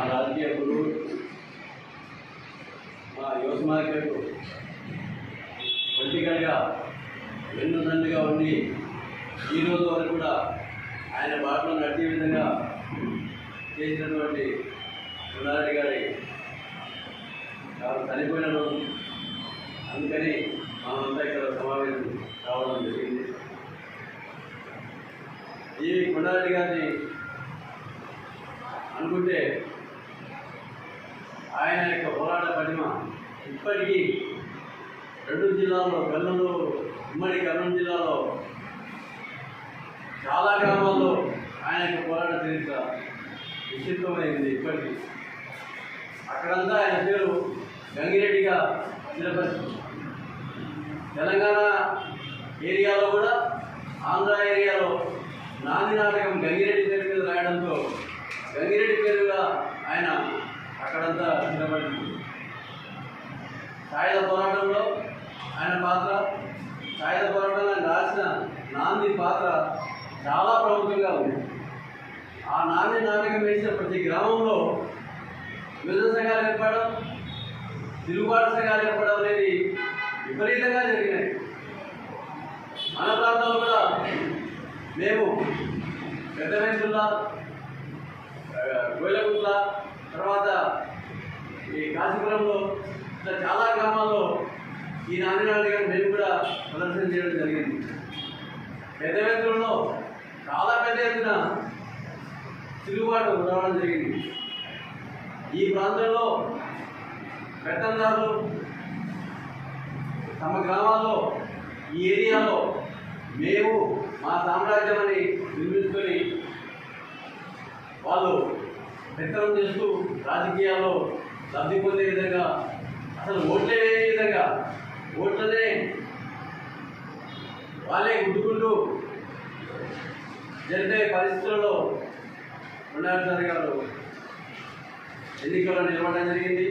మా రాజకీయ గురువు మా యువత మార్కెట్ పొలిటికల్గా వెన్నుదండుగా ఉండి ఈ రోజు వరకు కూడా ఆయన బాటలో నడిచే విధంగా చేసినటువంటి గుణారెడ్డి గారి వారు చనిపోయిన రోజు. అందుకని మనమంతా ఇక్కడ సమావేశం కావడం జరిగింది. ఈ కొండారెడ్డి గారిని అనుకుంటే ఆయన యొక్క పోరాట పటిమ ఇప్పటికీ రెండు జిల్లాల్లో కర్నూలు ఉమ్మడి కర్నూలు జిల్లాలో చాలా గ్రామాల్లో ఆయన యొక్క పోరాట చరిత్ర నిశ్చితమైంది ఇప్పటికీ. అక్కడంతా ఆయన పేరు గంగిరెడ్డిగా స్థిరపరిచింది తెలంగాణ ఏరియాలో కూడా ఆంధ్ర ఏరియాలో నాంది నాటకం గంగిరెడ్డి పేరు మీద రాయడంతో గంగిరెడ్డి పేరుగా ఆయన అక్కడంతా నిలబడింది. సాయుధ పోరాటంలో ఆయన పాత్ర సాయుధ పోరాటంలో ఆయన రాసిన నాంది పాత్ర చాలా ప్రముఖంగా ఉంది. ఆ నాంది నాటకం వేసిన ప్రతి గ్రామంలో విభజన సంఘాలు ఏర్పడడం తిరుగుబాటు సంఘాలు ఏర్పడడం అనేది విపరీతంగా జరిగినాయి. మన ప్రాంతంలో కూడా మేము పెద్దవేంతుల్లా గోయలగుట్ల తర్వాత ఈ కాశీపురంలో ఇట్లా చాలా గ్రామాల్లో ఈ నాన్ననాడు గారు మేము కూడా ప్రదర్శన చేయడం జరిగింది. పెద్దవేంతుల్లో చాలా పెద్ద ఎత్తున తిరుగుబాటు రావడం జరిగింది. ఈ ప్రాంతంలో పెత్తందారులు తమ గ్రామాల్లో ఈ ఏరియాలో మేము మా సామ్రాజ్యం అని నిర్మించుకొని వాళ్ళు విత్తనం చేస్తూ రాజకీయాల్లో లబ్ధి పొందే విధంగా అసలు ఓట్లే విధంగా ఓట్లనే వాళ్ళే గుడ్డుకుంటూ జరిపే పరిస్థితుల్లో ఉండాల్సిన గారు ఎన్నికల్లో నిలవడం జరిగింది.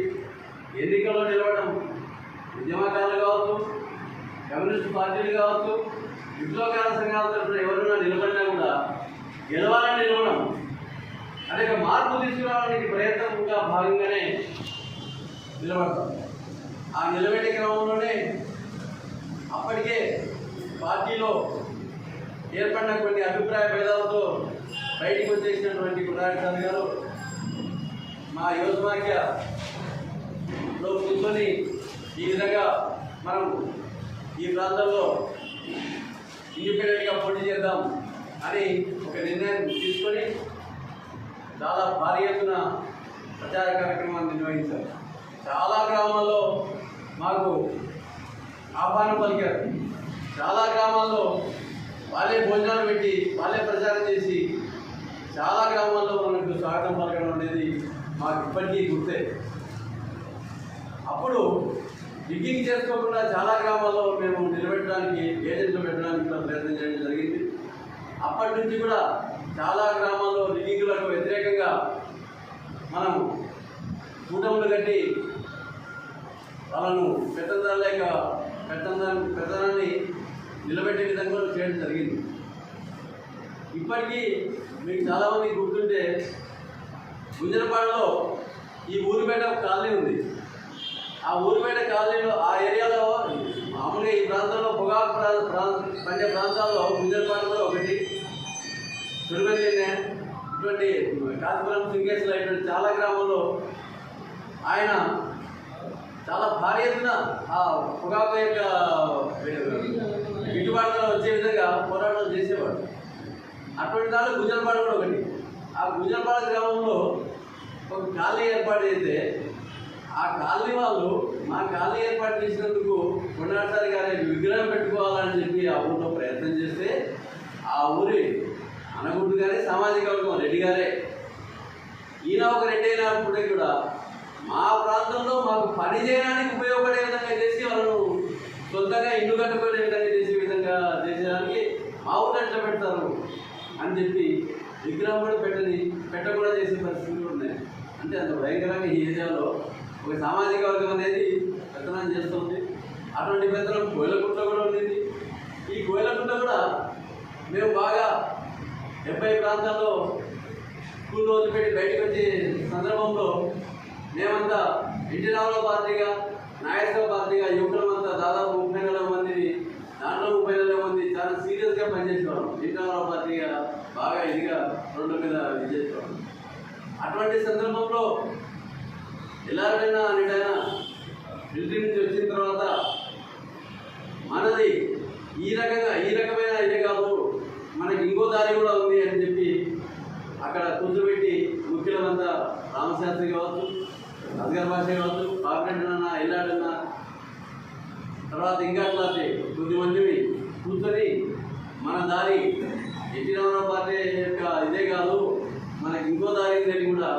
ఎన్నికల్లో నిలవడం ఉద్యమకారులు కావచ్చు కమ్యూనిస్ట్ పార్టీలు కావచ్చు విప్లవకార సంఘాల తరఫున ఎవరైనా నిలబడినా కూడా గెలవాలని నిలవడం అదే మార్పు తీసుకురావడానికి ప్రయత్నంగా భాగంగానే నిలబడతాం. ఆ నిలబెట్టే క్రమంలోనే అప్పటికే పార్టీలో ఏర్పడిన కొన్ని అభిప్రాయ భేదాలతో బయటికి వచ్చేసినటువంటి కుమారస్వామి గారు మా యువసమాఖ్యలో కూర్చొని ఈ విధంగా మనం ఈ ప్రాంతంలో ఇండిపెండెంట్గా పోటీ చేద్దాం అని ఒక నిర్ణయం చాలా భారీ ఎత్తున ప్రచార కార్యక్రమాన్ని నిర్వహించారు. చాలా గ్రామాల్లో మాకు ఆహ్వానం పలికారు. చాలా గ్రామాల్లో వాళ్ళే భోజనాలు పెట్టి వాళ్ళే ప్రచారం చేసి చాలా గ్రామాల్లో మనకు స్వాగతం పలకడం అనేది మాకు ఇప్పటికీ గుర్తే. అప్పుడు డిగ్గింగ్ చేసుకోకుండా చాలా గ్రామాల్లో మేము నిలబెట్టడానికి ఏజెంట్లు పెట్టడానికి కూడా ప్రయత్నం చేయడం జరిగింది. అప్పటి నుంచి కూడా చాలా గ్రామాల్లో డిగ్గింగ్లకు వ్యతిరేకంగా మనం కూటములు కట్టి వాళ్ళను పెద్దదాని లేక పెద్దదాన్ని పెద్దదాన్ని నిలబెట్టే విధంగా చేయడం జరిగింది. ఇప్పటికీ మీకు చాలామంది గుర్తుంటే గుంజనపాడులో ఈ ఊరిపేట కాలనీ ఉంది. ఆ ఊరిపేట కాలనీలో ఆ ఏరియాలో మామూలుగా ఈ ప్రాంతంలో పొగాకు ప్రాంత పండే ప్రాంతాల్లో గుంజనపాడు ఒకటి. చురువెల్లినే ఇటువంటి కాశీపురం సింగేశ్వర ఇటువంటి చాలా గ్రామాల్లో ఆయన చాలా భారీ ఎత్తున ఆ పొగాకు యొక్క గిట్టుబాటులో వచ్చే విధంగా పోరాటం చేసేవాడు. అటువంటి దాని గుజరపాడు కూడా ఒకటి. ఆ గుజరపాడు గ్రామంలో ఒక ఖాళీ ఏర్పాటు చేస్తే ఆ కాలనీ వాళ్ళు మా కాలనీ ఏర్పాటు చేసినందుకు కొండాసారి గారి విగ్రహం పెట్టుకోవాలని చెప్పి ఆ ఊరిలో ప్రయత్నం చేస్తే ఆ ఊరి అనగుడ్డు గారే సామాజిక వర్గం రెడ్డి గారే. ఈయన ఒక రెడ్డి అయినప్పుడే కూడా మా ప్రాంతంలో మాకు పని చేయడానికి ఉపయోగపడే విధంగా చేసి వాళ్ళు సొంతంగా ఇల్లు కట్టుకునే విధంగా చేసే విధంగా చేసేదానికి మా ఊరు ఎట్లా పెడతారు అని చెప్పి విగ్రహం కూడా పెట్టని పెట్టకుండా చేసే పరిస్థితులు ఉన్నాయి. అంటే అంత భయంకరంగా ఈ ఏరియాలో ఒక సామాజిక వర్గం అనేది పెత్తనం చేస్తుంది. అటువంటి పెత్తనం కోయిలకుంట కూడా ఉండేది ఈ కోయిలకుంట కూడా మేము బాగా డెబ్బై ప్రాంతాల్లో స్కూల్ వదిలిపెట్టి బయటకు వచ్చే సందర్భంలో మేమంతా ఇంటి రావుల పార్టీగా నాయకత్వ పార్టీగా యువకులమంతా దాదాపు ముప్పై నెలల మందిని దాంట్లో ముప్పై నెలల మంది చాలా సీరియస్గా పనిచేసేవాళ్ళం. ఇంటి రావుల పార్టీగా బాగా ఇదిగా రోడ్ల మీద ఇది చేసేవాళ్ళం అటువంటి సందర్భంలో ఎలాగైనా అనేటైనా బిల్డింగ్ నుంచి వచ్చిన తర్వాత మనది ఈ రకంగా ఈ రకమైన ఇదే కాదు మనకి ఇంకో దారి కూడా ఉంది అని చెప్పి అక్కడ కూర్చోబెట్టి ముఖ్యులమంతా శాస్త్రి కావచ్చు అస్గర్ భాష కావచ్చు పాపిరెడ్డన్న ఎల్లాడన్న తర్వాత ఇంకా అట్లాంటి కొద్దిమందివి కూర్చొని మన దారి ఎన్టీ రామారావు పార్టీ యొక్క ఇదే కాదు మనకి ఇంకో దారి ఉందని కూడా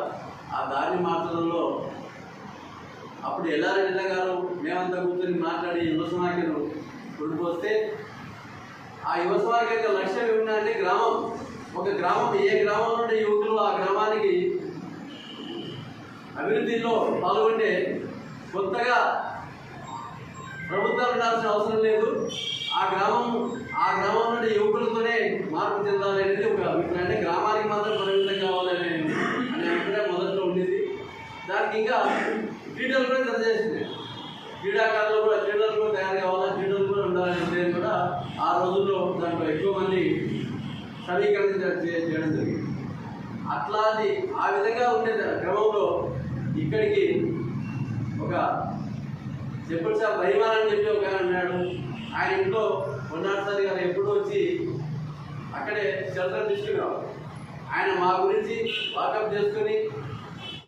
ఆ దారిని మార్చడంలో అప్పుడు ఎల్లారెడ్డి గారు మేమంతా కూర్చొని మాట్లాడి యువ సమాఖ్యను కొనుకొస్తే ఆ యువ సమాఖ్య యొక్క లక్ష్యం ఏమిటంటే గ్రామం. ఒక గ్రామం ఏ గ్రామం నుండి యువకులు అభివృద్ధిలో పాల్గొంటే కొత్తగా ప్రభుత్వాలు ఉండాల్సిన అవసరం లేదు. ఆ గ్రామం ఆ గ్రామం నుండి యువకులతోనే మార్పు చెందాలి అనేది ఒక అభిప్రాయం. అంటే గ్రామానికి మాత్రం పరిమితం కావాలనే అనే అభిప్రాయం మొదట్లో ఉండేది. దానికి ఇంకా క్రీడలు కూడా జత చేసింది. క్రీడాకారులు కూడా క్రీడలు కూడా తయారు కావాలా క్రీడలు కూడా ఉండాలనే ఉద్దేశం కూడా ఆ రోజుల్లో దాంట్లో ఎక్కువ మంది సమీకరణ చేయడం జరిగింది. అట్లాంటి ఆ విధంగా ఉండే క్రమంలో ఇక్కడికి ఒక చెప్పుడు సార్ పరిమాణం అని చెప్పి ఒక అన్నాడు. ఉన్నాడు ఆయన ఇంట్లో ఉన్నాడు గారు ఎప్పుడు వచ్చి అక్కడే షెల్టర్ తీసుకున్నాం ఆయన మా గురించి వాకప్ చేసుకుని